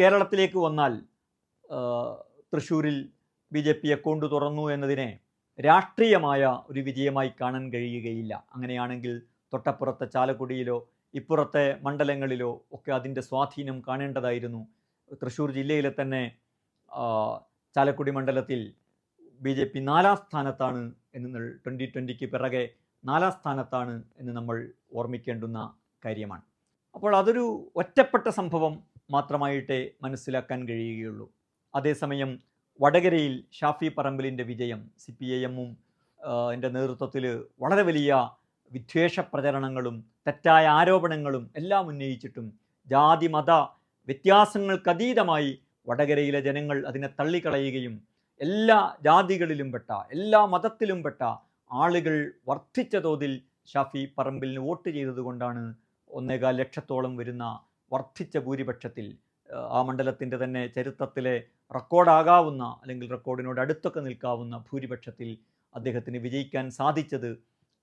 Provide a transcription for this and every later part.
കേരളത്തിലേക്ക് വന്നാൽ തൃശ്ശൂരിൽ ബി ജെ പി അക്കൗണ്ട് തുറന്നു എന്നതിനെ രാഷ്ട്രീയമായ ഒരു വിജയമായി കാണാൻ കഴിയുകയില്ല. അങ്ങനെയാണെങ്കിൽ തൊട്ടപ്പുറത്തെ ചാലക്കുടിയിലോ ഇപ്പുറത്തെ മണ്ഡലങ്ങളിലോ ഒക്കെ അതിന്റെ സ്വാധീനം കാണേണ്ടതായിരുന്നു. തൃശ്ശൂർ ജില്ലയിലെ തന്നെ ചാലക്കുടി മണ്ഡലത്തിൽ ബി ജെ പി നാലാം സ്ഥാനത്താണ് എന്ന് ട്വന്റി ട്വന്റിക്ക് പിറകെ നാലാം സ്ഥാനത്താണ് എന്ന് നമ്മൾ ഓർമ്മിക്കേണ്ടുന്ന കാര്യമാണ്. അപ്പോൾ അതൊരു ഒറ്റപ്പെട്ട സംഭവം മാത്രമായിട്ടേ മനസ്സിലാക്കാൻ കഴിയുകയുള്ളൂ. അതേസമയം വടകരയിൽ ഷാഫി പറമ്പലിന്റെ വിജയം സി പി ഐ എമ്മും എന്റെ നേതൃത്വത്തിൽ വളരെ വലിയ വിദ്വേഷ പ്രചരണങ്ങളും തെറ്റായ ആരോപണങ്ങളും എല്ലാം ഉന്നയിച്ചിട്ടും ജാതി മത വ്യത്യാസങ്ങൾക്കതീതമായി വടകരയിലെ ജനങ്ങൾ അതിനെ തള്ളിക്കളയുകയും എല്ലാ ജാതികളിലും പെട്ട എല്ലാ മതത്തിലും പെട്ട ആളുകൾ വർദ്ധിച്ച തോതിൽ ഷാഫി പറമ്പിലിന് വോട്ട് ചെയ്തതുകൊണ്ടാണ് ഒന്നേകാൽ ലക്ഷത്തോളം വരുന്ന വർദ്ധിച്ച ഭൂരിപക്ഷത്തിൽ ആ മണ്ഡലത്തിന്റെ തന്നെ ചരിത്രത്തിലെ റെക്കോർഡാകാവുന്ന അല്ലെങ്കിൽ റെക്കോർഡിനോട് അടുത്തൊക്കെ നിൽക്കാവുന്ന ഭൂരിപക്ഷത്തിൽ അദ്ദേഹത്തിന് വിജയിക്കാൻ സാധിച്ചത്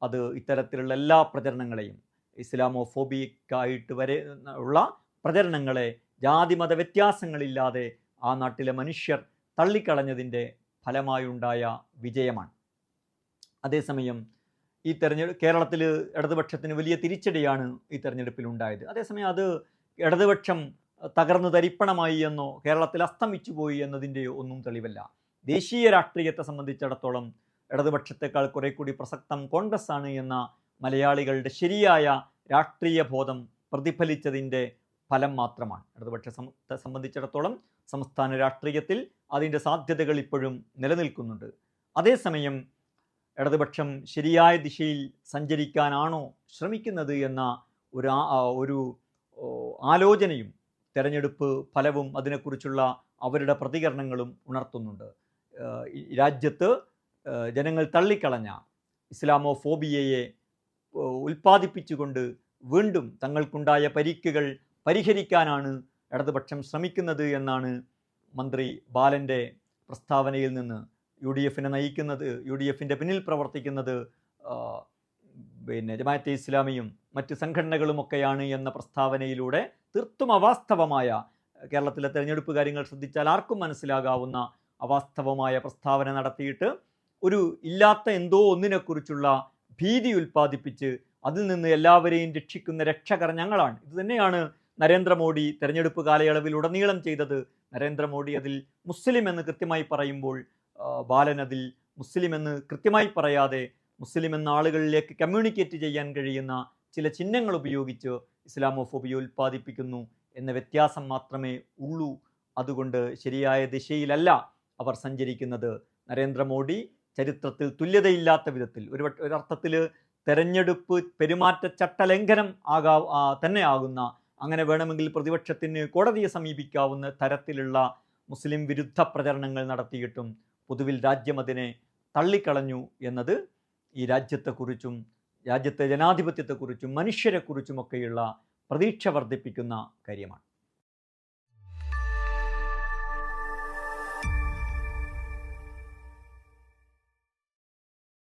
അത് ഇത്തരത്തിലുള്ള എല്ലാ പ്രചരണങ്ങളെയും ഇസ്ലാമോ ഫോബിക്കായിട്ട് വരെ ഉള്ള പ്രചരണങ്ങളെ ജാതിമത വ്യത്യാസങ്ങളില്ലാതെ ആ നാട്ടിലെ മനുഷ്യർ തള്ളിക്കളഞ്ഞതിന്റെ ഫലമായുണ്ടായ വിജയമാണ്. അതേസമയം ഈ തെരഞ്ഞെടുപ്പ് കേരളത്തിൽ ഇടതുപക്ഷത്തിന് വലിയ തിരിച്ചടിയാണ് ഈ തെരഞ്ഞെടുപ്പിൽ ഉണ്ടായത് അതേസമയം അത് ഇടതുപക്ഷം തകർന്നു തരിപ്പണമായി എന്നോ കേരളത്തിൽ അസ്തമിച്ചു പോയി എന്നതിന്റെയോ ഒന്നും തെളിവല്ല. ദേശീയ രാഷ്ട്രീയത്തെ സംബന്ധിച്ചിടത്തോളം ഇടതുപക്ഷത്തെക്കാൾ കുറെ കൂടി പ്രസക്തം കോൺഗ്രസ് ആണ് എന്ന മലയാളികളുടെ ശരിയായ രാഷ്ട്രീയ ബോധം പ്രതിഫലിച്ചതിന്റെ ഫലം മാത്രമാണ്. ഇടതുപക്ഷ സമത്തെ സംബന്ധിച്ചിടത്തോളം സംസ്ഥാന രാഷ്ട്രീയത്തിൽ അതിന്റെ സാധ്യതകൾ ഇപ്പോഴും നിലനിൽക്കുന്നുണ്ട്. അതേസമയം ഇടതുപക്ഷം ശരിയായ ദിശയിൽ സഞ്ചരിക്കാനാണോ ശ്രമിക്കുന്നത് എന്ന ഒരു ഒരു ആലോചനയും തെരഞ്ഞെടുപ്പ് ഫലവും അതിനെക്കുറിച്ചുള്ള അവരുടെ പ്രതികരണങ്ങളും ഉണർത്തുന്നുണ്ട്. രാജ്യത്ത് ജനങ്ങൾ തള്ളിക്കളഞ്ഞ ഇസ്ലാമോ ഫോബിയയെ ഉൽപ്പാദിപ്പിച്ചുകൊണ്ട് വീണ്ടും തങ്ങൾക്കുണ്ടായ പരിക്കുകൾ പരിഹരിക്കാനാണ് ഇടതുപക്ഷം ശ്രമിക്കുന്നത് എന്നാണ് മന്ത്രി ബാലന്റെ പ്രസ്താവനയിൽ നിന്ന് യു ഡി എഫിനെ നയിക്കുന്നത് യു ഡി എഫിന്റെ പിന്നിൽ പ്രവർത്തിക്കുന്നത് പിന്നെ ജമാഅത്തെ ഇസ്ലാമിയും മറ്റ് സംഘടനകളുമൊക്കെയാണ് എന്ന പ്രസ്താവനയിലൂടെ തീർത്തും അവാസ്തവമായ കേരളത്തിലെ തെരഞ്ഞെടുപ്പ് കാര്യങ്ങൾ ശ്രദ്ധിച്ചാൽ ആർക്കും മനസ്സിലാകാവുന്ന അവാസ്തവമായ പ്രസ്താവന നടത്തിയിട്ട് ഒരു ഇല്ലാത്ത എന്തോ ഒന്നിനെക്കുറിച്ചുള്ള ഭീതി ഉൽപ്പാദിപ്പിച്ച് അതിൽ നിന്ന് എല്ലാവരെയും രക്ഷിക്കുന്ന രക്ഷകർ ഞങ്ങളാണ്. ഇത് തന്നെയാണ് നരേന്ദ്രമോദി തെരഞ്ഞെടുപ്പ് കാലയളവിൽ ഉടനീളം ചെയ്തത്. നരേന്ദ്രമോദി അതിൽ മുസ്ലിം എന്ന് കൃത്യമായി പറയുമ്പോൾ ബാലൻ അതിൽ മുസ്ലിം എന്ന് കൃത്യമായി പറയാതെ മുസ്ലിം എന്ന ആളുകളിലേക്ക് കമ്മ്യൂണിക്കേറ്റ് ചെയ്യാൻ കഴിയുന്ന ചില ചിഹ്നങ്ങൾ ഉപയോഗിച്ച് ഇസ്ലാമോഫോബിയ ഉൽപ്പാദിപ്പിക്കുന്നു എന്ന വ്യത്യാസം മാത്രമേ ഉള്ളൂ. അതുകൊണ്ട് ശരിയായ ദിശയിലല്ല അവർ സഞ്ചരിക്കുന്നത്. നരേന്ദ്രമോദി ചരിത്രത്തിൽ തുല്യതയില്ലാത്ത വിധത്തിൽ ഒരു ഒരർത്ഥത്തിൽ തെരഞ്ഞെടുപ്പ് പെരുമാറ്റച്ചട്ട ലംഘനം ആകാ ആ, തന്നെ ആകുന്ന അങ്ങനെ വേണമെങ്കിൽ പ്രതിപക്ഷത്തിന് കോടതിയെ സമീപിക്കാവുന്ന തരത്തിലുള്ള മുസ്ലിം വിരുദ്ധ പ്രചരണങ്ങൾ നടത്തിയിട്ടും പൊതുവിൽ രാജ്യം അതിനെ തള്ളിക്കളഞ്ഞു എന്നത് ഈ രാജ്യത്തെക്കുറിച്ചും രാജ്യത്തെ ജനാധിപത്യത്തെക്കുറിച്ചും മനുഷ്യരെക്കുറിച്ചുമൊക്കെയുള്ള പ്രതീക്ഷ വർദ്ധിപ്പിക്കുന്ന കാര്യമാണ്.